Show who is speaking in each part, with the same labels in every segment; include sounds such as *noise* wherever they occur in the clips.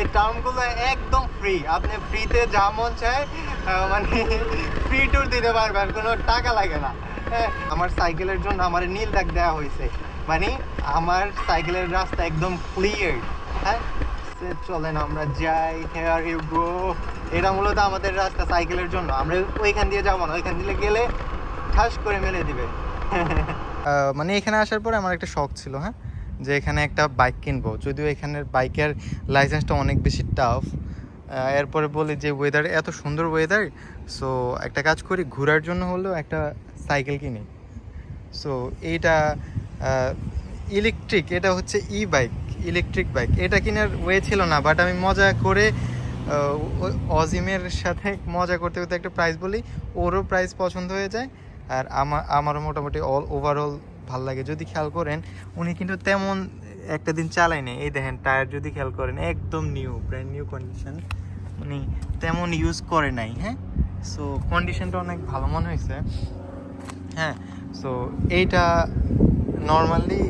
Speaker 1: এই টার্মগুলো একদম ফ্রি আপনি ফ্রিতে যা মন চায় মানে ফ্রি ট্যুর দিতে পারবেন কোনো টাকা লাগে না। হ্যাঁ, আমার সাইকেলের জন্য আমার নীল দাগ দেওয়া হয়েছে। মানে আমার সাইকেলের রাস্তা একদম ক্লিয়ার হ্যাঁ চলেন আমরা যাই হেয়ার ইউ গো এটা মূলত আমাদের রাস্তা সাইকেলের জন্য। আমরা ওইখান দিয়ে যাব না ওইখান দিয়ে গেলে ঠাস করে মেলে দিবে। মানে এখানে আসার পরে আমার একটা শখ ছিল হ্যাঁ? যে এখানে একটা বাইক কিনবো। যদিও এখানের বাইকের লাইসেন্সটা অনেক বেশি টাফ এরপরে বলি যে ওয়েদার এত সুন্দর ওয়েদার সো একটা কাজ করি, ঘোরার জন্য হলেও একটা সাইকেল কিনি। সো এইটা ইলেকট্রিক এটা হচ্ছে ই বাইক ইলেকট্রিক বাইক এটা কেনার ওয়ে ছিল না বাট আমি মজা করে অজিমের সাথে মজা করতে করতে একটা প্রাইস বলি, ওরও প্রাইস পছন্দ হয়ে যায়, আর আমার আমারও মোটামুটি অল ওভারঅল ভালো লাগে। যদি খেয়াল করেন, উনি কিন্তু তেমন একটা দিন চালায়নি এই দেখেন, টায়ার যদি খেয়াল করেন, একদম নিউ ব্র্যান্ড নিউ কন্ডিশন উনি তেমন ইউজ করে নাই হ্যাঁ? সো কন্ডিশনটা অনেক ভালো মনে হয়েছে। হ্যাঁ সো এইটা নর্মালি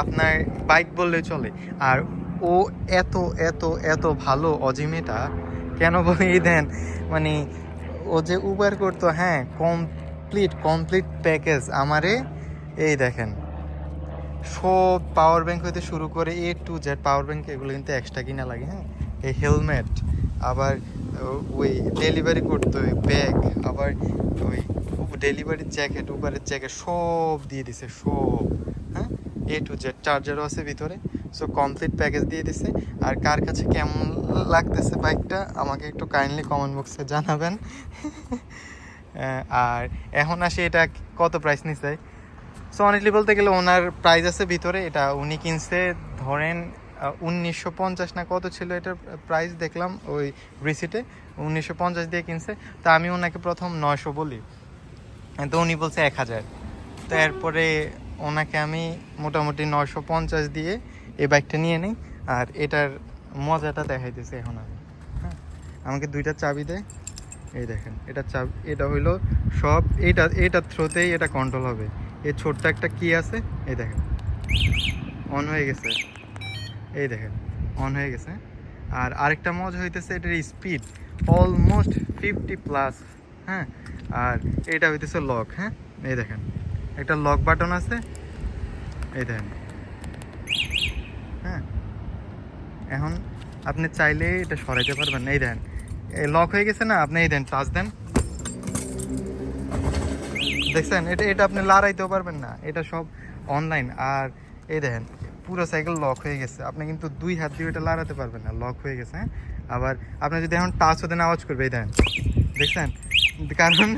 Speaker 1: আপনার বাইক বললে চলে। আর ও এত এত এত ভালো অজিমেটা কেন বলে? এই দেন মানে ও যে উবার করতো হ্যাঁ কমপ্লিট কমপ্লিট প্যাকেজ আমারে এই দেখেন। সব পাওয়ার ব্যাংক হইতে শুরু করে A to Z power bank এগুলো কিন্তু এক্সট্রা কিনা লাগে হ্যাঁ? এই হেলমেট আবার ওই ডেলিভারি করতে ওই ব্যাগ আবার ওই ডেলিভারির জ্যাকেট উবারের জ্যাকেট সব দিয়ে দিছে, সব হ্যাঁ? এ টু জেড চার্জারও আছে ভিতরে সো কমপ্লিট প্যাকেজ দিয়ে দিছে। আর কার কাছে কেমন লাগতেছে বাইকটা আমাকে একটু কাইন্ডলি কমেন্ট বক্সে জানাবেন। *laughs* আর এখন আসি এটা কত প্রাইস নিছে? সো অনেকলি বলতে গেলে ওনার প্রাইস আছে ভিতরে, এটা উনি কিনছে, ধরেন উনিশশো পঞ্চাশ না কত ছিল এটার প্রাইস দেখলাম ওই রিসিটে উনিশশো পঞ্চাশ দিয়ে কিনছে। তা আমি ওনাকে প্রথম নয়শো বলি, তো উনি বলছে এক হাজার। তো এরপরে ওনাকে আমি মোটামুটি নয়শো পঞ্চাশ দিয়ে এই বাইকটা নিয়ে নিই, আর এটার মজাটা দেখাইতেছে এখন আমি। হ্যাঁ আমাকে দুইটা চাবি দেয়। এই দেখেন, এটা চাবি, এটা হইল সব এইটা এইটার থ্রোতেই এটা কন্ট্রোল হবে। এই ছোট্ট একটা কি আছে, এই দেখেন। অন হয়ে গেছে। এই দেখেন অন হয়ে গেছে। আর আরেকটা মজা হইতেছে, এটার স্পিড অলমোস্ট ফিফটি প্লাস হ্যাঁ? আর এটা হইতেছে লক হ্যাঁ? এই দেখেন, একটা লক বাটন আছে। এই দেখেন। হ্যাঁ? এখন আপনি চাইলে এটা সরাইতে পারবেন। এই দেখেন লক হয়ে গেছে না? আপনি এই দেন টাচ দেন। দেখছেন এটা এটা আপনি লড়াইতেও পারবেন না। এটা সব অনলাইন আর এই দেখেন, পুরো সাইকেল লক হয়ে গেছে। আপনি কিন্তু দুই হাত দিয়ে এটা লড়াতে পারবেন না। লক হয়ে গেছে হ্যাঁ? আবার আপনি যদি এখন টাচ হতে আওয়াজ করবে, এই দেখেন। দেখছেন? কারণ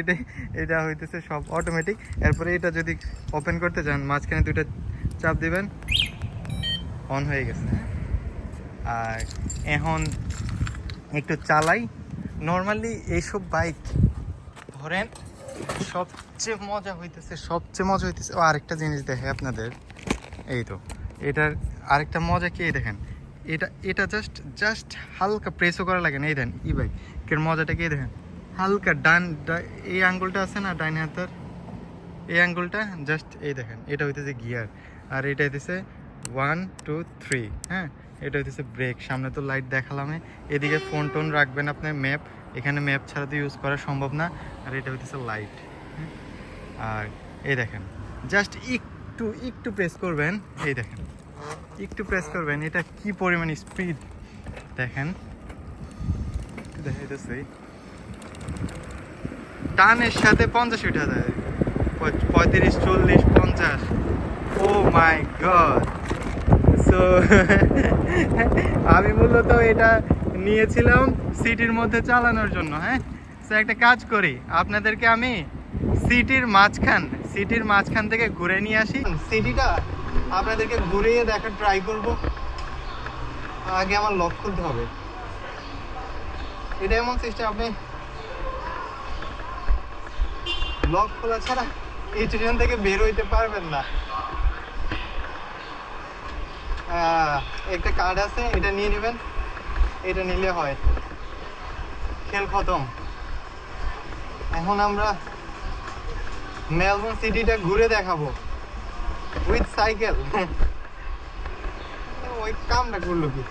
Speaker 1: এটা এটা হইতেছে সব অটোমেটিক এরপরে এটা যদি ওপেন করতে চান, মাঝখানে দুইটা চাপ দিবেন। অন হয়ে গেছে হ্যাঁ? আর এখন একটু চালাই। নর্মালি এইসব বাইক ধরেন সবচেয়ে মজা হইতেছে, সবচেয়ে মজা হইতেছে। ও, আরেকটা জিনিস দেখে আপনাদের। এই তো, এটার আরেকটা মজা কি দেখেন। এটা এটা জাস্ট জাস্ট হালকা প্রেসও করা লাগে না, এই দেন, ই বাইক এর মজাটা কি দেখেন। হালকা ডান এই আঙ্গুলটা আছে না, ডাইন হাতের? এই আঙ্গুলটা জাস্ট এই দেখেন, এটা হইতেছে গিয়ার আর এটা হইতেছে ওয়ান টু থ্রি হ্যাঁ? এটা হইতেছে ব্রেক সামনে তো লাইট দেখালামে এদিকে ফোন টোন রাখবেন আপনার ম্যাপ এখানে ম্যাপ ছাড়া তো ইউজ করা সম্ভব না, আর এটা হইতেছে লাইট আর এই দেখেন জাস্ট একটু একটু প্রেস করবেন, এই দেখেন, একটু প্রেস করবেন, এটা কি পরিমাণ স্পিড দেখেন টানের সাথে পঞ্চাশ উঠা যায় পঁয়ত্রিশ, চল্লিশ, পঞ্চাশ। ও মাই গড সো আমি মূলত এটা নিয়েছিলাম সিটির মধ্যে চালানোর জন্য হ্যাঁ? সো একটা কাজ করি। আপনাদেরকে আমি সিটির মাঝখান সিটির মাঝখান থেকে ঘুরে নিয়ে আসি। সিটিটা আপনাদেরকে ঘুরিয়ে দেখার ট্রাই করব। আগে আমার লক খুলতে হবে। এটা এমন সিস্টেম আপনি লক খোলা ছাড়া এই স্টেশন থেকে বের হইতে পারবেন না। একটা কার্ড আছে, এটা নিয়ে নেবেন। এটা নিলে হয়। খেল খতম। এখন আমরা মেলবোর্ন সিটিটা ঘুরে দেখাবো। With cycle. *laughs* ওই কামটা করল কি?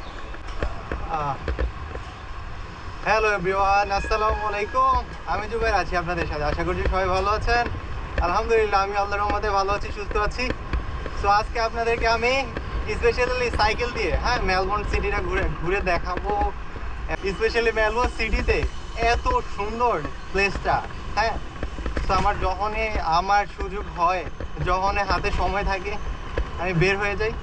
Speaker 1: হ্যালো এভরিওয়ান, আসসালামু আলাইকুম। আমি জুবের আছি আপনাদের সাথে। আশা করছি সবাই ভালো আছেন। আলহামদুলিল্লাহ আমি আল্লাহর রহমতে ভালো আছি, সুস্থ আছি। সো আজকে আপনাদেরকে আমি স্পেশালি সাইকেল দিয়ে হ্যাঁ মেলবোর্ন সিটিটা ঘুরে ঘুরে দেখাবো। স্পেশালি মেলবোর্ন সিটিতে এত সুন্দর প্লেসটা হ্যাঁ? তো আমার যখনই আমার সুযোগ হয়, যখনই হাতে সময় থাকে, আমি বের হয়ে যাই।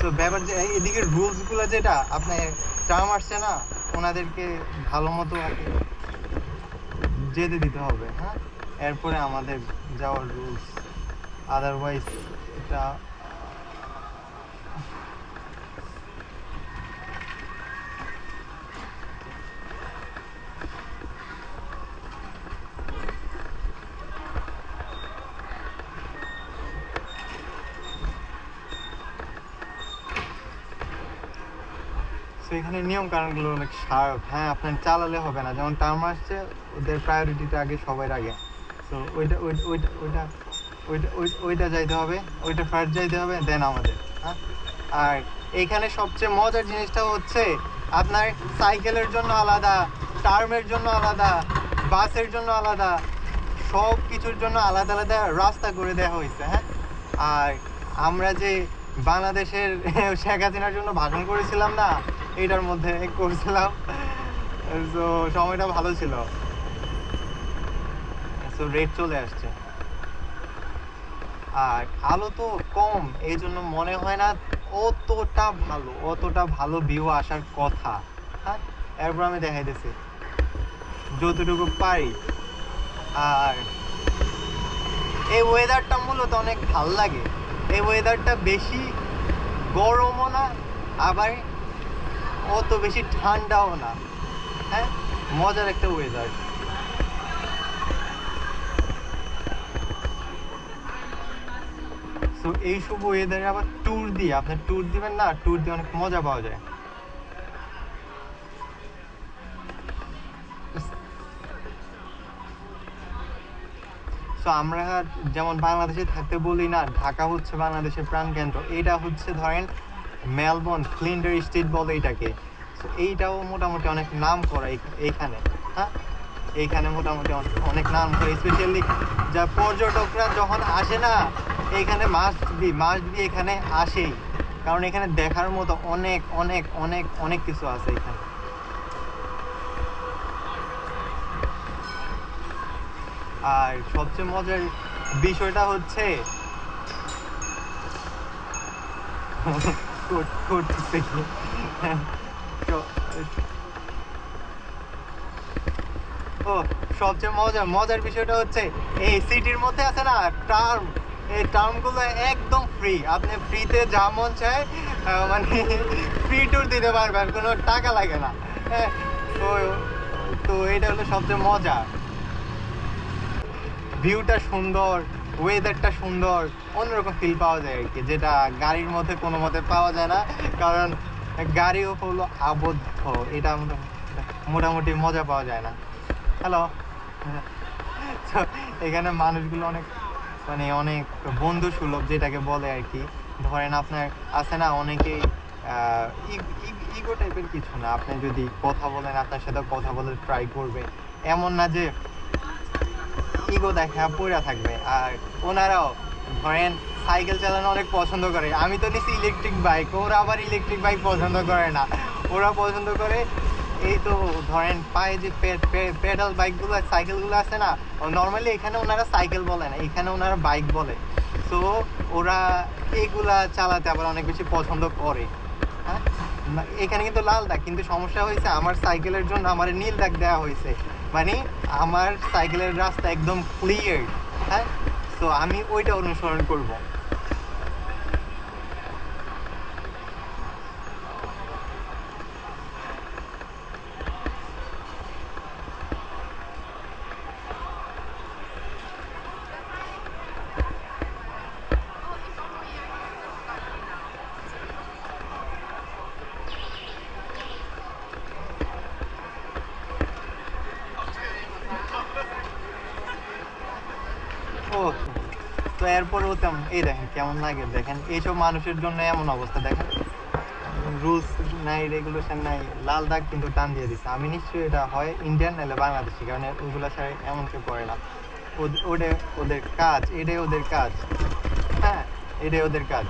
Speaker 1: তো ব্যাপার যে এদিকে রুলসগুলো যেটা আপনার টার্ম আসছে না, ওনাদেরকে ভালো মতো যেতে দিতে হবে হ্যাঁ? এরপরে আমাদের যাওয়ার রুলস আদারওয়াইজ এটা তো এখানে নিয়ম কারণগুলো অনেক শার্প হ্যাঁ আপনার চালালে হবে না। যেমন টার্ম আসছে, ওদের প্রায়োরিটিটা আগে সবার আগে। তো ওইটা ওইটা ওইটা ওইটা ওই- ওইটা যাইতে হবে, ওইটা ফার্স্ট যাইতে হবে দেন আমাদের হ্যাঁ? আর এইখানে সবচেয়ে মজার জিনিসটা হচ্ছে, আপনার সাইকেলের জন্য আলাদা টার্মের জন্য আলাদা বাসের জন্য আলাদা সব কিছুর জন্য আলাদা আলাদা রাস্তা করে দেওয়া হয়েছে হ্যাঁ? আর আমরা যে বাংলাদেশের *laughs* শেখ হাসিনার জন্য ভাষণ করেছিলাম না এটার মধ্যে করছিলাম। তো সময়টা ভালো ছিল। তো রেট চলে আসছে। আর আলো তো কম এই জন্য মনে হয় না অতটা ভালো অতটা ভালো ভিউ আসার কথা। হ্যাঁ এরপর আমি দেখাই দিছি। যতটুকু পারি। আর এই ওয়েদারটা মূলত অনেক ভালো লাগে। এই ওয়েদারটা বেশি গরমও না, আবার অত বেশি ঠান্ডাও না। হ্যাঁ? মজার একটা ওয়েদার তো এই সব ওয়েদারে আবার ট্যুর দিয়ে আপনি ট্যুর দিবেন না ট্যুর দিয়ে অনেক মজা পাওয়া যায়। তো আমরা যেমন বাংলাদেশে থাকতে বলি না, ঢাকা হচ্ছে বাংলাদেশের প্রাণকেন্দ্র। এটা হচ্ছে ধরেন মেলবোর্ন ফ্লিন্ডার স্ট্রিট বলে এটাকে। তো এইটাও মোটামুটি অনেক নাম করা এই- এইখানে। হ্যাঁ? এইখানে মোটামুটি অনেক- নাম করে স্পেশালি যা পর্যটকরা যখন আসে না, এইখানে মাস্ট বি মাস্ট বি এখানে আসেই। কারণ এখানে দেখার মতো অনেক অনেক অনেক অনেক কিছু আছে এখানে। আর সবচেয়ে মজার বিষয়টা হচ্ছে করতেছে *laughs* ও সবচেয়ে মজা মজার বিষয়টা হচ্ছে এই সিটির মধ্যে আছে না টার্ম এই টার্মগুলো একদম ফ্রি আপনি ফ্রিতে যা মন চায় মানে ফ্রি ট্যুর দিতে পারবেন কোনো টাকা লাগে না। হ্যাঁ, তো তো এটা হলো সবচেয়ে মজা ভিউটা সুন্দর ওয়েদারটা সুন্দর, অন্যরকম ফিল পাওয়া যায় আর কি যেটা গাড়ির মধ্যে কোনো মতে পাওয়া যায় না। কারণ গাড়িও হলো আবদ্ধ, এটা মোটা- মোটামুটি মজা পাওয়া যায় না। হ্যালো *laughs* এখানে মানুষগুলো অনেক মানে অনেক বন্ধু সুলভ যেটাকে বলে আর কি ধরেন আপনার আছে না অনেকেই ইগো টাইপের কিছু না। আপনি যদি কথা বলেন, আপনার সাথে কথা বলে ট্রাই করবে। এমন না যে ইগো দেখা পড়ে থাকবে। আর ওনারাও ধরেন সাইকেল চালানো অনেক পছন্দ করে। আমি তো নিচ্ছি ইলেকট্রিক বাইক ওরা আবার ইলেকট্রিক বাইক পছন্দ করে না। ওরা পছন্দ করে এই তো ধরেন পায়ে যে পেডাল বাইকগুলো সাইকেলগুলো আছে না নর্মালি এখানে ওনারা সাইকেল বলে না, এখানে ওনারা বাইক বলে। তো ওরা এইগুলা চালাতে আবার অনেক বেশি পছন্দ করে। হ্যাঁ? এখানে কিন্তু লাল দাগ, কিন্তু সমস্যা হয়েছে আমার সাইকেলের জন্য আমার নীল দাগ দেওয়া হয়েছে মানে আমার সাইকেলের রাস্তা একদম ক্লিয়ার হ্যাঁ? তো আমি ওইটা অনুসরণ করব ও তো এরপরেও তেমন এই দেখেন, কেমন লাগে? দেখেন, এইসব মানুষের জন্য এমন অবস্থা, দেখেন। রুলস নাই, রেগুলেশন নাই, লাল দাগ কিন্তু টান দিয়ে দিচ্ছে আমি নিশ্চয়ই এটা হয় ইন্ডিয়ান নাহলে বাংলাদেশি, কারণ ওগুলো ছাড়া এমন কেউ করে না। ওদের ওদের কাজ, এটাই ওদের কাজ। হ্যাঁ এটাই ওদের কাজ।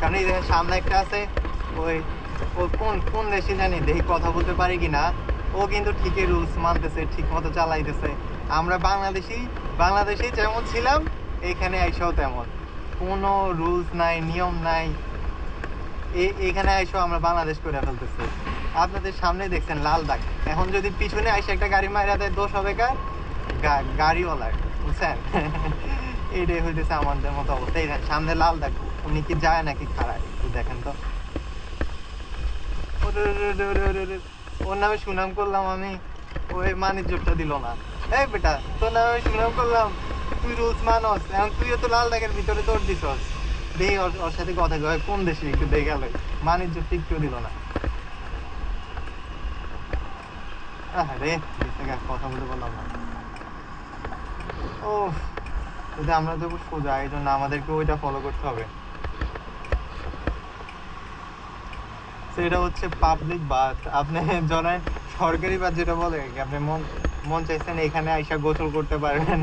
Speaker 1: কারণ এই দেখেন সামনে একটা আছে, ওই, ও কোন কোন দেশে জানি, দেখি কথা বলতে পারি কি না। ও কিন্তু ঠিকই রুলস মানতেছে ঠিক মতো চালাইতেছে। আমরা বাংলাদেশি বাংলাদেশি যেমন ছিলাম এইখানে আইসাও তেমন। কোনো রুলস নাই নিয়ম নাই। এখানে আইসো আমরা বাংলাদেশ করে ফেলতেছি। আপনাদের সামনে দেখছেন লাল দাগ। এখন যদি পিছনে আইসে একটা গাড়ি মাইরা দেয় দোষ হবে কার? গাড়িওয়ালার বুঝছেন? *laughs* এটাই হইতেছে আমাদের মতো অবস্থা। এই দেখেন, সামনে লাল দাগ। উনি কি যায় নাকি খারাপ দেখেন তো। ওর নামে সুনাম করলাম আমি। ওই মানিজ্যটা দিল না। এই বেটা তোর নামে সুনাম করলাম। তুই এখন তুইও তো লাল ভিতরে তোর ওর সাথে কথা কয়, কোন দেশে একটু গেল। বাণিজ্য ঠিক কেউ দিল না। কথা বলতে পারলাম না। ও যদি আমরা দেবো সোজা, এই জন্য আমাদেরকে ওইটা ফলো করতে হবে। সেটা হচ্ছে পাবলিক বাস। আপনি জানেন সরকারি বাস যেটা বলে, আপনি মন মন চাইছেন এখানে আইসা গোসল করতে পারবেন।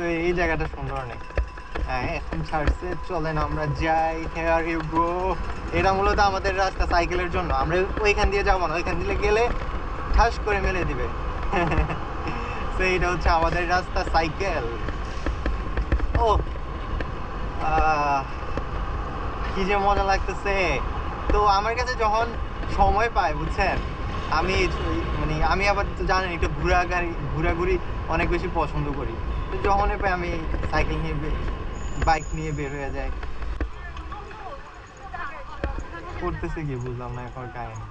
Speaker 1: তো এই জায়গাটা সুন্দর অনেক। হ্যাঁ এখন ছাড়ছে, চলেন আমরা যাই। হেয়ার ইউ গো এটা মূলত আমাদের রাস্তা সাইকেলের জন্য। আমরা ওইখান দিয়ে যাব না, ওইখান দিয়ে গেলে ঠাস করে মেলে দিবে। *laughs* তো এইটা হচ্ছে আমাদের রাস্তা সাইকেল ও কি যে মজা লাগতেছে। তো আমার কাছে যখন সময় পাই বুঝছেন? আমি মানে আমি আবার তো জানেন, একটু ঘোরা গাড়ি ঘোরাঘুরি অনেক বেশি পছন্দ করি। যখনই পাই আমি সাইকেল নিয়ে বাইক নিয়ে বের হয়ে যাই করতেছে কি বুঝলাম না, এখন কাহিনী।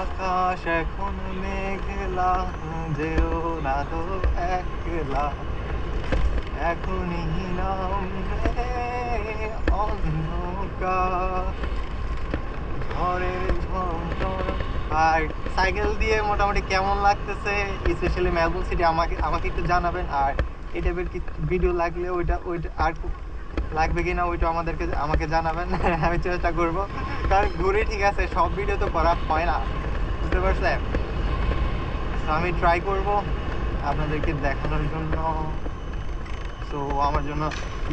Speaker 1: আকাশ এখন মেঘলা, যেও না তো একলা এখনই নামবে অন্ধকার। আর সাইকেল দিয়ে মোটামুটি কেমন লাগতেছে? স্পেশালি মেলবোর্ন সিটি আমাকে আমাকে একটু জানাবেন। আর এই টাইপের ভিডিও লাগলে ওইটা ওইটা আর লাগবে কিনা ওইটা আমাদেরকে আমাকে জানাবেন। *laughs* আমি চেষ্টা করব। কারণ ঘুরে ঠিক আছে, সব ভিডিও তো করা হয় না। বুঝতে পারছেন? আমি ট্রাই করব আপনাদেরকে দেখানোর জন্য। তো ও আমার জন্য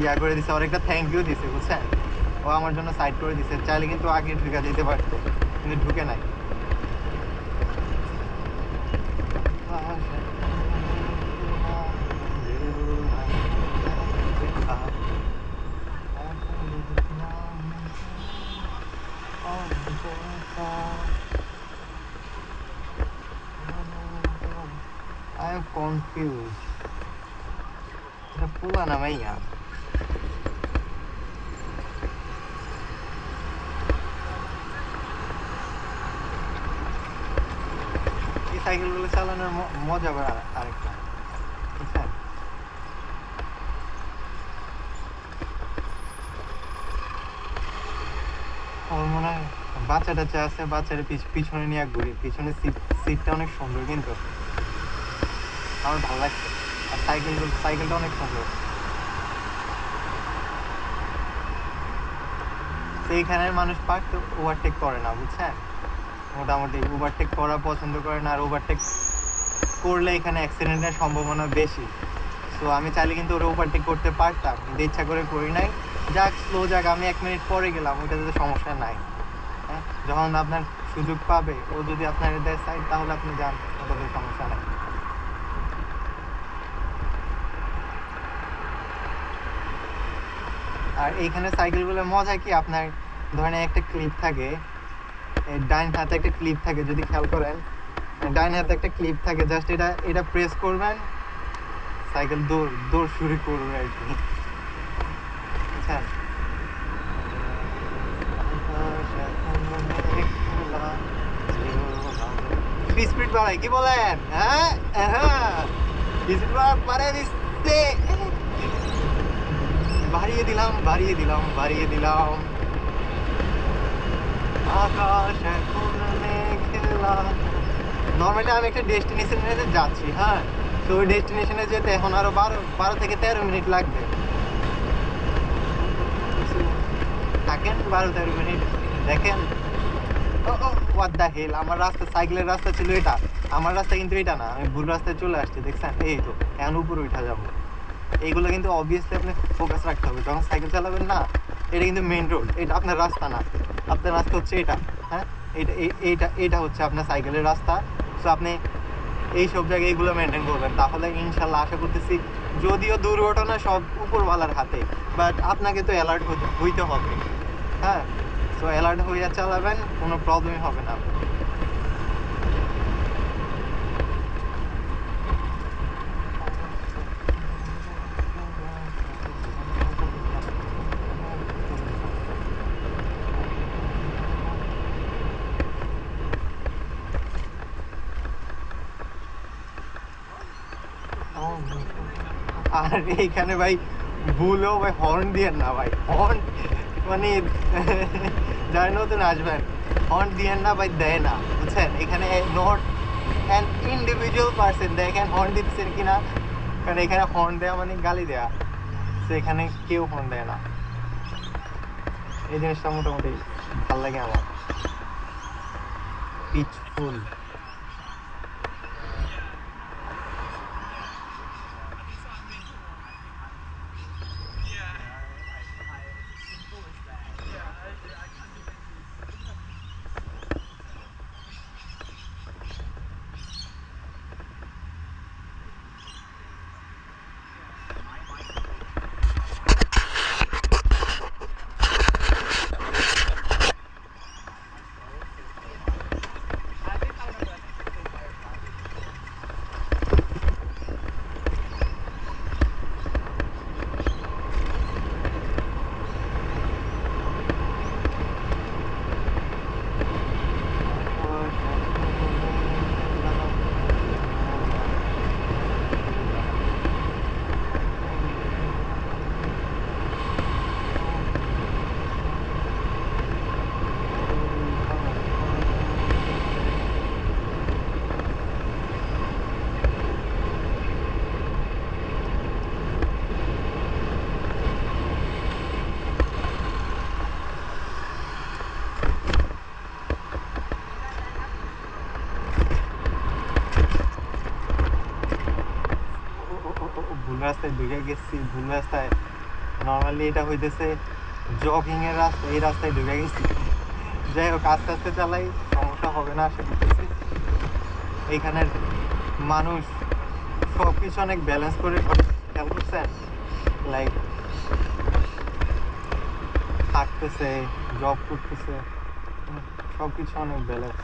Speaker 1: ইয়া করে দিছে আর একটা থ্যাংক ইউ দিছে, বুঝছেন? ও আমার জন্য সাইড করে দিছে। চাইলে কিন্তু আগে ঢুকে যেতে পারতো, কিন্তু ঢুকে নাই। I am confused. এটা না ভাইয়া এই সাইকেলগুলো চালানোর মজা আবার আরেকটা আমার মনে হয় বাচ্চা টাচ্চা আছে বাচ্চারা পিছ- পিছনে নিয়ে ঘুরি পিছনে সিট সিটটা অনেক সুন্দর কিন্তু আমার ভালো লাগছে আর সাইকেল সাইকেলটা অনেক সুন্দর। তো এইখানের মানুষ পার্ক ওভারটেক করে না, বুঝছেন? মোটামুটি ওভারটেক করা পছন্দ করে না, আর ওভারটেক করলে এখানে অ্যাক্সিডেন্টের সম্ভাবনা বেশি। তো আমি চাইলে কিন্তু ওরা ওভারটেক করতে পারতাম, কিন্তু ইচ্ছা করে করি নাই। যাক স্লো যাক, আমি এক মিনিট পরে গেলাম, ওইটাতে তো সমস্যা নাই। হ্যাঁ? যখন আপনার সুযোগ পাবে, ও যদি আপনার সাইড তাহলে আপনি যান, ওটাতে সমস্যা নাই। আর এইখানে সাইকেলগুলোর মজা কি? আপনার ধরেন একটা ক্লিপ থাকে ডাইন হাতে একটা ক্লিপ থাকে, যদি খেয়াল করেন ডাইন হাতে একটা ক্লিপ থাকে জাস্ট এটা এটা প্রেস করবেন, সাইকেল দৌড় দৌড় শুরু করবে আর কি। বুঝছেন স্পিড বাড়াই, কি বলেন? হ্যাঁ? হ্যাঁ। স্পিড বাড়াই দিচ্ছে। বাড়িয়ে দিলাম বাড়িয়ে দিলাম বাড়িয়ে দিলাম। আকাশ এখন নর্মালি আমি একটা ডেস্টিনেশনে যাচ্ছি হ্যাঁ? তো ওই ডেস্টিনেশনে যেতে এখন আরও বারো বারো থেকে তেরো মিনিট লাগবে। থাকেন, বারো তেরো মিনিট। দেখেন। হোয়াট দ্য আমার রাস্তা, সাইকেলের রাস্তা ছিল এটা। আমার রাস্তা কিন্তু এটা না, আমি ভুল রাস্তায় চলে আসছি, দেখছেন? এই তো, এখন উপরে উঠা যাব। এইগুলো কিন্তু অবভিয়াসলি আপনি ফোকাস রাখতে হবে। যখন সাইকেল চালাবেন না, এটা কিন্তু মেন রোড এটা আপনার রাস্তা না। আপনার রাস্তা হচ্ছে এটা হ্যাঁ? এটা এই- এইটা, এটা হচ্ছে আপনার সাইকেলের রাস্তা। সো আপনি এই সব জায়গায় এগুলো মেনটেন করবেন। তাহলে ইনশাল্লাহ আশা করতেছি, যদিও দুর্ঘটনা সব উপরওয়ালার হাতে বাট আপনাকে তো অ্যালার্ট হইতে হবে হ্যাঁ? সো অ্যালার্ট হইয়া চালাবেন, কোনো প্রবলেমই হবে না। আর এইখানে ভাই ভুলেও ভাই হর্ন দিয়ে না ভাই হর্ন মানে যারা নতুন আসবেন হর্ন দিয়ে না ভাই দেয় না, বুঝছেন? এখানে নট অ্যান ইন্ডিভিজুয়াল পার্সন দেখেন হর্ন দিচ্ছেন কি না কারণ এখানে হর্ন দেওয়া মানে গালি দেওয়া তো এখানে কেউ হর্ন দেয় না। এই জিনিসটা মোটামুটি ভালো লাগে আমার। পিচফুল ও- ও- ও- ও- ভুল রাস্তায় ঢুকে গেছি, ভুল রাস্তায়। নর্মালি এটা হইতেছে জগিং এর রাস্তা, এই রাস্তায় ঢুকে গেছি। যাই হোক, আস্তে আস্তে চালাই, সমস্যা হবে না, আশা করতেছি। এইখানের মানুষ সব কিছু অনেক ব্যালেন্স করে খেয়াল করছেন? লাইক থাকতেছে জব করতেছে সব কিছু অনেক ব্যালেন্স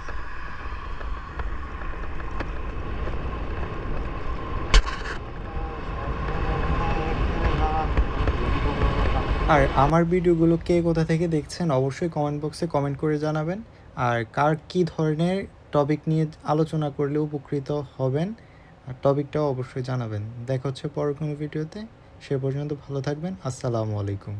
Speaker 1: আর আমার ভিডিওগুলো কে কোথা থেকে দেখছেন অবশ্যই কমেন্ট বক্সে কমেন্ট করে জানাবেন। আর কার কি ধরনের টপিক নিয়ে আলোচনা করলে উপকৃত হবেন, আর টপিকটাও অবশ্যই জানাবেন। দেখা হচ্ছে পরের কোনো ভিডিওতে সে পর্যন্ত ভালো থাকবেন। আসসালামু আলাইকুম।